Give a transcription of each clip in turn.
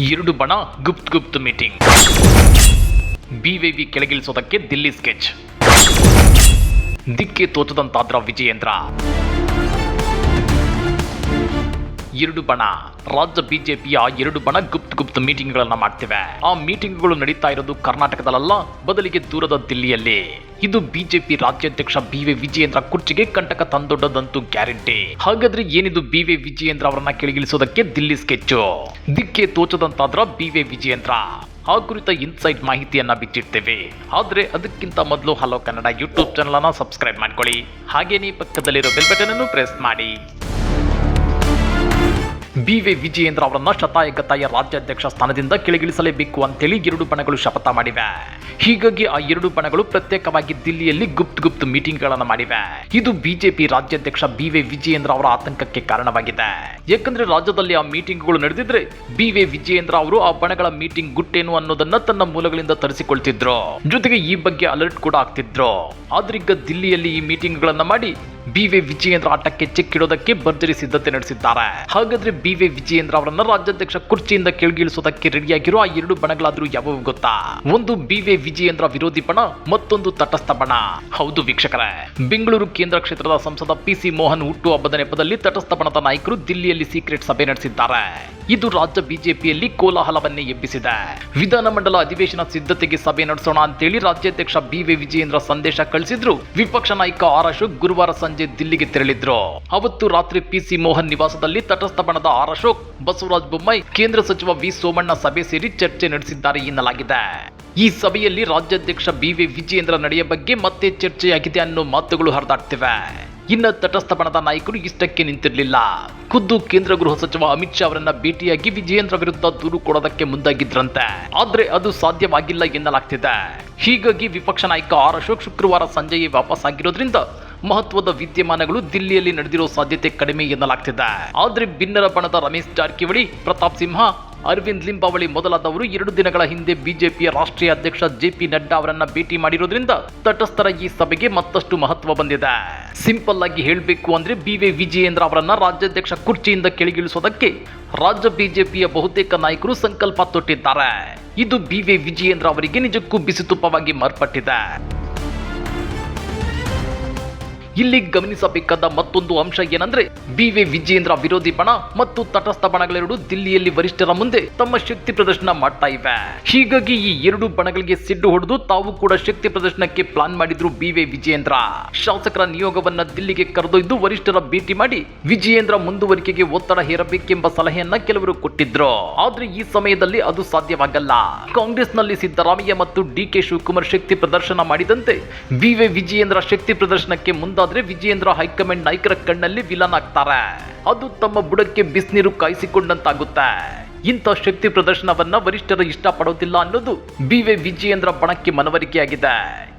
ಎರಡು ಬಣ ಗುಪ್ತ್ ಗುಪ್ತ್ ಮೀಟಿಂಗ್. ಬಿವಿವಿ ಕೆಳಗಿಳಿಸೋದಕ್ಕೆ ದಿಲ್ಲಿ ಸ್ಕೆಚ್. ದಿಕ್ಕೆ ತೋಚದಂತಾದ್ರ ವಿಜಯೇಂದ್ರ. ಎರಡು ಬಣ. ರಾಜ್ಯ ಬಿಜೆಪಿಯ ಎರಡು ಬಣ ಗುಪ್ತ ಗುಪ್ತ್ ಮೀಟಿಂಗ್ಗಳನ್ನ ಮಾಡ್ತಿವೆ. ಆ ಮೀಟಿಂಗ್ಗಳು ನಡೀತಾ ಇರೋದು ಕರ್ನಾಟಕದಲ್ಲ ಬದಲಿಗೆ ದೂರದ ದಿಲ್ಲಿಯಲ್ಲಿ. ಇದು ಬಿಜೆಪಿ ರಾಜ್ಯಾಧ್ಯಕ್ಷ ಬಿ ವಿ ವಿಜಯೇಂದ್ರ ಕುರ್ಚಿಗೆ ಕಂಟಕ ತಂದೊಡ್ಡದಂತೂ ಗ್ಯಾರಂಟಿ. ಹಾಗಾದ್ರೆ ಏನಿದು ಬಿ ವಿ ವಿಜಯೇಂದ್ರ ಅವರನ್ನ ಕೆಳಗಿಳಿಸೋದಕ್ಕೆ ದಿಲ್ಲಿ ಸ್ಕೆಚ್ಚು? ದಿಕ್ಕೆ ತೋಚದಂತಾದ್ರ ಬಿ ವಿ ವಿಜಯೇಂದ್ರ. ಆ ಕುರಿತ ಇನ್ಸೈಟ್ ಮಾಹಿತಿಯನ್ನ ಬಿಚ್ಚಿಡ್ತೇವೆ. ಆದ್ರೆ ಅದಕ್ಕಿಂತ ಮೊದಲು ಹಲೋ ಕನ್ನಡ ಯೂಟ್ಯೂಬ್ ಚಾನಲ್ ಅನ್ನ ಸಬ್ಸ್ಕ್ರೈಬ್ ಮಾಡ್ಕೊಳ್ಳಿ. ಹಾಗೇನೇ ಪಕ್ಕದಲ್ಲಿರೋ ಬೆಲ್ ಬಟನ್ ಅನ್ನು ಪ್ರೆಸ್ ಮಾಡಿ. ಬಿ ವಿ ವಿಜಯೇಂದ್ರ ಅವರನ್ನ ಶತಾಯಗತಾಯ ರಾಜ್ಯಾಧ್ಯಕ್ಷ ಸ್ಥಾನದಿಂದ ಕೆಳಗಿಳಿಸಲೇಬೇಕು ಅಂತೇಳಿ ಎರಡು ಬಣಗಳು ಶಪಥ ಮಾಡಿವೆ. ಹೀಗಾಗಿ ಆ ಎರಡು ಬಣಗಳು ಪ್ರತ್ಯೇಕವಾಗಿ ದಿಲ್ಲಿಯಲ್ಲಿ ಗುಪ್ತ್ ಗುಪ್ತ್ ಮೀಟಿಂಗ್ಗಳನ್ನು ಮಾಡಿವೆ. ಇದು ಬಿಜೆಪಿ ರಾಜ್ಯಾಧ್ಯಕ್ಷ ಬಿ ವಿ ವಿಜಯೇಂದ್ರ ಅವರ ಆತಂಕಕ್ಕೆ ಕಾರಣವಾಗಿದೆ. ಯಾಕಂದ್ರೆ ರಾಜ್ಯದಲ್ಲಿ ಆ ಮೀಟಿಂಗ್ಗಳು ನಡೆದಿದ್ರೆ ಬಿ ವಿ ವಿಜಯೇಂದ್ರ ಅವರು ಆ ಬಣಗಳ ಮೀಟಿಂಗ್ ಗುಟ್ಟೇನು ಅನ್ನೋದನ್ನ ತನ್ನ ಮೂಲಗಳಿಂದ ತರಿಸಿಕೊಳ್ತಿದ್ರು. ಜೊತೆಗೆ ಈ ಬಗ್ಗೆ ಅಲರ್ಟ್ ಕೂಡ ಆಗ್ತಿದ್ರು. ಆದ್ರೀಗ ದಿಲ್ಲಿಯಲ್ಲಿ ಈ ಮೀಟಿಂಗ್ಗಳನ್ನ ಮಾಡಿ ಬಿ ವಿ ವಿಜಯೇಂದ್ರ ಆಟಕ್ಕೆ ಚೆಕ್ಕಿಡೋದಕ್ಕೆ ಭರ್ಜರಿ ಸಿದ್ಧತೆ ನಡೆಸಿದ್ದಾರೆ. ಹಾಗಾದ್ರೆ ಬಿವಿ ವಿಜಯೇಂದ್ರ ಅವರನ್ನ ರಾಜ್ಯಾಧ್ಯಕ್ಷ ಕುರ್ಚಿಯಿಂದ ಕೆಳಗಿಳಿಸೋದಕ್ಕೆ ರೆಡಿಯಾಗಿರೋ ಆ ಎರಡು ಬಣಗಳಾದ್ರೂ ಯಾವುವು ಗೊತ್ತಾ? ಒಂದು ಬಿವಿ ವಿಜಯೇಂದ್ರ ವಿರೋಧಿ ಬಣ, ಮತ್ತೊಂದು ತಟಸ್ಥ ಬಣ. ಹೌದು ವೀಕ್ಷಕರೇ, ಬೆಂಗಳೂರು ಕೇಂದ್ರ ಕ್ಷೇತ್ರದ ಸಂಸದ ಪಿ ಸಿ ಮೋಹನ್ ಹುಟ್ಟು ಹಬ್ಬದ ನೆಪದಲ್ಲಿ ತಟಸ್ಥ ಬಣದ ನಾಯಕರು ದಿಲ್ಲಿಯಲ್ಲಿ ಸೀಕ್ರೆಟ್ ಸಭೆ ನಡೆಸಿದ್ದಾರೆ. ಇದು ರಾಜ್ಯ ಬಿಜೆಪಿಯಲ್ಲಿ ಕೋಲಾಹಲವನ್ನೇ ಎಬ್ಬಿಸಿದೆ. ವಿಧಾನಮಂಡಲ ಅಧಿವೇಶನ ಸಿದ್ಧತೆಗೆ ಸಭೆ ನಡೆಸೋಣ ಅಂತೇಳಿ ರಾಜ್ಯಾಧ್ಯಕ್ಷ ಬಿ ವಿ ವಿಜಯೇಂದ್ರ ಸಂದೇಶ ಕಳಿಸಿದ್ರು. ವಿಪಕ್ಷ ನಾಯಕ ಆರ್ ಅಶೋಕ್ ಗುರುವಾರ ಸಂಜೆ ದಿಲ್ಲಿಗೆ ತೆರಳಿದ್ರು. ಅವತ್ತು ರಾತ್ರಿ ಪಿ ಸಿ ಮೋಹನ್ ನಿವಾಸದಲ್ಲಿ ತಟಸ್ಥ ಬಣದ ಆರ್ ಅಶೋಕ್, ಬಸವರಾಜ್ ಬೊಮ್ಮಾಯಿ, ಕೇಂದ್ರ ಸಚಿವ ವಿ ಸೋಮಣ್ಣ ಸಭೆ ಸೇರಿ ಚರ್ಚೆ ನಡೆಸಿದ್ದಾರೆ ಎನ್ನಲಾಗಿದೆ. ಈ ಸಭೆಯಲ್ಲಿ ರಾಜ್ಯಾಧ್ಯಕ್ಷ ಬಿ ವಿ ವಿಜಯೇಂದ್ರ ನಡೆಯ ಬಗ್ಗೆ ಮತ್ತೆ ಚರ್ಚೆಯಾಗಿದೆ ಅನ್ನೋ ಮಾತುಗಳು ಹರಿದಾಡ್ತಿವೆ. ಇನ್ನ ತಟಸ್ಥ ಬಣದ ನಾಯಕರು ಇಷ್ಟಕ್ಕೆ ನಿಂತಿರಲಿಲ್ಲ. ಖುದ್ದು ಕೇಂದ್ರ ಗೃಹ ಸಚಿವ ಅಮಿತ್ ಶಾ ಅವರನ್ನ ಭೇಟಿಯಾಗಿ ವಿಜಯೇಂದ್ರ ವಿರುದ್ಧ ದೂರು ಕೊಡೋದಕ್ಕೆ ಮುಂದಾಗಿದ್ರಂತೆ. ಆದ್ರೆ ಅದು ಸಾಧ್ಯವಾಗಿಲ್ಲ ಎನ್ನಲಾಗ್ತಿದೆ. ಹೀಗಾಗಿ ವಿಪಕ್ಷ ನಾಯಕ ಆರ್ ಅಶೋಕ್ ಶುಕ್ರವಾರ ಸಂಜೆಯೇ ವಾಪಸ್ ಆಗಿರೋದ್ರಿಂದ ಮಹತ್ವದ ವಿದ್ಯಮಾನಗಳು ದಿಲ್ಲಿಯಲ್ಲಿ ನಡೆದಿರೋ ಸಾಧ್ಯತೆ ಕಡಿಮೆ ಎನ್ನಲಾಗ್ತಿದೆ. ಆದ್ರೆ ಭಿನ್ನರ ಬಣದ ರಮೇಶ್ ಜಾರಕಿಹೊಳಿ, ಪ್ರತಾಪ್ ಸಿಂಹ, ಅರವಿಂದ್ ಲಿಂಬಾವಳಿ ಮೊದಲಾದವರು ಎರಡು ದಿನಗಳ ಹಿಂದೆ ಬಿಜೆಪಿಯ ರಾಷ್ಟ್ರೀಯ ಅಧ್ಯಕ್ಷ ಜೆ ಪಿ ನಡ್ಡಾ ಅವರನ್ನ ಭೇಟಿ ಮಾಡಿರೋದ್ರಿಂದ ತಟಸ್ಥರ ಈ ಸಭೆಗೆ ಮತ್ತಷ್ಟು ಮಹತ್ವ ಬಂದಿದೆ. ಸಿಂಪಲ್ ಆಗಿ ಹೇಳಬೇಕು ಅಂದ್ರೆ ಬಿ ವಿ ವಿಜಯೇಂದ್ರ ಅವರನ್ನ ರಾಜ್ಯಾಧ್ಯಕ್ಷ ಕುರ್ಚಿಯಿಂದ ಕೆಳಗಿಳಿಸೋದಕ್ಕೆ ರಾಜ್ಯ ಬಿಜೆಪಿಯ ಬಹುತೇಕ ನಾಯಕರು ಸಂಕಲ್ಪ ತೊಟ್ಟಿದ್ದಾರೆ. ಇದು ಬಿ ವಿ ವಿಜಯೇಂದ್ರ ಅವರಿಗೆ ನಿಜಕ್ಕೂ ಬಿಸಿತುಪ್ಪವಾಗಿ ಮಾರ್ಪಟ್ಟಿದೆ. ಇಲ್ಲಿ ಗಮನಿಸಬೇಕಾದ ಮತ್ತೊಂದು ಅಂಶ ಏನಂದ್ರೆ ಬಿ ವಿ ವಿಜಯೇಂದ್ರ ವಿರೋಧಿ ಬಣ ಮತ್ತು ತಟಸ್ಥ ಬಣಗಳೆರಡು ದಿಲ್ಲಿಯಲ್ಲಿ ವರಿಷ್ಠರ ಮುಂದೆ ತಮ್ಮ ಶಕ್ತಿ ಪ್ರದರ್ಶನ ಮಾಡ್ತಾ ಇವೆ. ಹೀಗಾಗಿ ಈ ಎರಡು ಬಣಗಳಿಗೆ ಸಿಡ್ಡು ಹೊಡೆದು ತಾವು ಕೂಡ ಶಕ್ತಿ ಪ್ರದರ್ಶನಕ್ಕೆ ಪ್ಲಾನ್ ಮಾಡಿದ್ರು ಬಿ ವಿ ವಿಜಯೇಂದ್ರ. ಶಾಸಕರ ನಿಯೋಗವನ್ನ ದಿಲ್ಲಿಗೆ ಕರೆದೊಯ್ದು ವರಿಷ್ಠರ ಭೇಟಿ ಮಾಡಿ ವಿಜಯೇಂದ್ರ ಮುಂದುವರಿಕೆಗೆ ಒತ್ತಡ ಹೇರಬೇಕೆಂಬ ಸಲಹೆಯನ್ನ ಕೆಲವರು ಕೊಟ್ಟಿದ್ರು. ಆದ್ರೆ ಈ ಸಮಯದಲ್ಲಿ ಅದು ಸಾಧ್ಯವಾಗಲ್ಲ. ಕಾಂಗ್ರೆಸ್ನಲ್ಲಿ ಸಿದ್ದರಾಮಯ್ಯ ಮತ್ತು ಡಿ ಕೆ ಶಿವಕುಮಾರ್ ಶಕ್ತಿ ಪ್ರದರ್ಶನ ಮಾಡಿದಂತೆ ಬಿ ವಿ ವಿಜಯೇಂದ್ರ ಶಕ್ತಿ ಪ್ರದರ್ಶನಕ್ಕೆ ಮುಂದಾದ್ರೆ ವಿಜಯೇಂದ್ರ ಹೈಕಮಾಂಡ್ ನಾಯಕರ ಕಣ್ಣಲ್ಲಿ ವಿಲನ್ ಆಗ್ತಾರೆ. ಅದು ತಮ್ಮ ಬುಡಕ್ಕೆ ಬಿಸಿನೀರು ಕಾಯಿಸಿಕೊಂಡಂತಾಗುತ್ತೆ. ಇಂಥ ಶಕ್ತಿ ಪ್ರದರ್ಶನವನ್ನ ವರಿಷ್ಠರು ಇಷ್ಟಪಡೋದಿಲ್ಲ ಅನ್ನೋದು ಬಿ ವಿ ವಿಜಯೇಂದ್ರ ಬಣಕ್ಕೆ ಮನವರಿಕೆಯಾಗಿದೆ.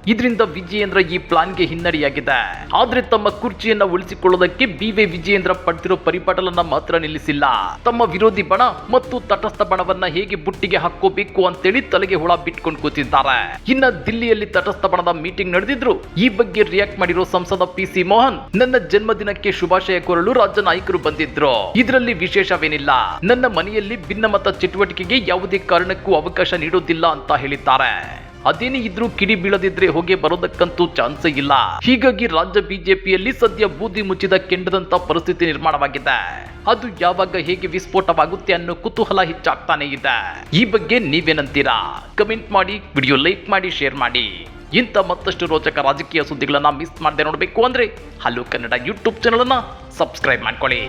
ಇದರಿಂದ ವಿಜಯೇಂದ್ರ ಈ ಪ್ಲಾನ್ಗೆ ಹಿನ್ನಡೆಯಾಗಿದೆ. ಆದ್ರೆ ತಮ್ಮ ಕುರ್ಚಿಯನ್ನ ಉಳಿಸಿಕೊಳ್ಳೋದಕ್ಕೆ ಬಿ ವಿ ವಿಜಯೇಂದ್ರ ಪಡ್ತಿರೋ ಪರಿಪಾಟಲನ್ನ ಮಾತ್ರ ನಿಲ್ಲಿಸಿಲ್ಲ. ತಮ್ಮ ವಿರೋಧಿ ಬಣ ಮತ್ತು ತಟಸ್ಥ ಬಣವನ್ನ ಹೇಗೆ ಬುಟ್ಟಿಗೆ ಹಾಕೋಬೇಕು ಅಂತೇಳಿ ತಲೆಗೆ ಹುಳ ಬಿಟ್ಕೊಂಡು ಕೂತಿದ್ದಾರೆ. ಇನ್ನ ದಿಲ್ಲಿಯಲ್ಲಿ ತಟಸ್ಥ ಬಣದ ಮೀಟಿಂಗ್ ನಡೆದಿದ್ರು ಈ ಬಗ್ಗೆ ರಿಯಾಕ್ಟ್ ಮಾಡಿರೋ ಸಂಸದ ಪಿ ಸಿ ಮೋಹನ್, ನನ್ನ ಜನ್ಮದಿನಕ್ಕೆ ಶುಭಾಶಯ ಕೋರಲು ರಾಜ್ಯ ನಾಯಕರು ಬಂದಿದ್ರು. ಇದರಲ್ಲಿ ವಿಶೇಷವೇನಿಲ್ಲ. ನನ್ನ ಮನೆಯಲ್ಲಿ ಭಿನ್ನಮತ ಚಟುವಟಿಕೆಗೆ ಯಾವುದೇ ಕಾರಣಕ್ಕೂ ಅವಕಾಶ ನೀಡೋದಿಲ್ಲ ಅಂತ ಹೇಳಿದ್ದಾರೆ. ಅದೇನೇ ಇದ್ರೂ ಕಿಡಿ ಬೀಳದಿದ್ರೆ ಹೋಗಿ ಬರೋದಕ್ಕಂತೂ ಚಾನ್ಸೇ ಇಲ್ಲ. ಹೀಗಾಗಿ ರಾಜ್ಯ ಬಿಜೆಪಿಯಲ್ಲಿ ಸದ್ಯ ಬೂದಿ ಮುಚ್ಚಿದ ಕೆಂಡದಂತ ಪರಿಸ್ಥಿತಿ ನಿರ್ಮಾಣವಾಗಿದೆ. ಅದು ಯಾವಾಗ ಹೇಗೆ ವಿಸ್ಫೋಟವಾಗುತ್ತೆ ಅನ್ನೋ ಕುತೂಹಲ ಹೆಚ್ಚಾಗ್ತಾನೆ ಇದೆ. ಈ ಬಗ್ಗೆ ನೀವೇನಂತೀರಾ? ಕಮೆಂಟ್ ಮಾಡಿ, ವಿಡಿಯೋ ಲೈಕ್ ಮಾಡಿ, ಶೇರ್ ಮಾಡಿ. ಇಂಥ ಮತ್ತಷ್ಟು ರೋಚಕ ರಾಜಕೀಯ ಸುದ್ದಿಗಳನ್ನ ಮಿಸ್ ಮಾಡದೆ ನೋಡಬೇಕು ಅಂದ್ರೆ ಹಲೋ ಕನ್ನಡ ಯೂಟ್ಯೂಬ್ ಚಾನಲ್ ಅನ್ನ ಸಬ್ಸ್ಕ್ರೈಬ್ ಮಾಡ್ಕೊಳ್ಳಿ.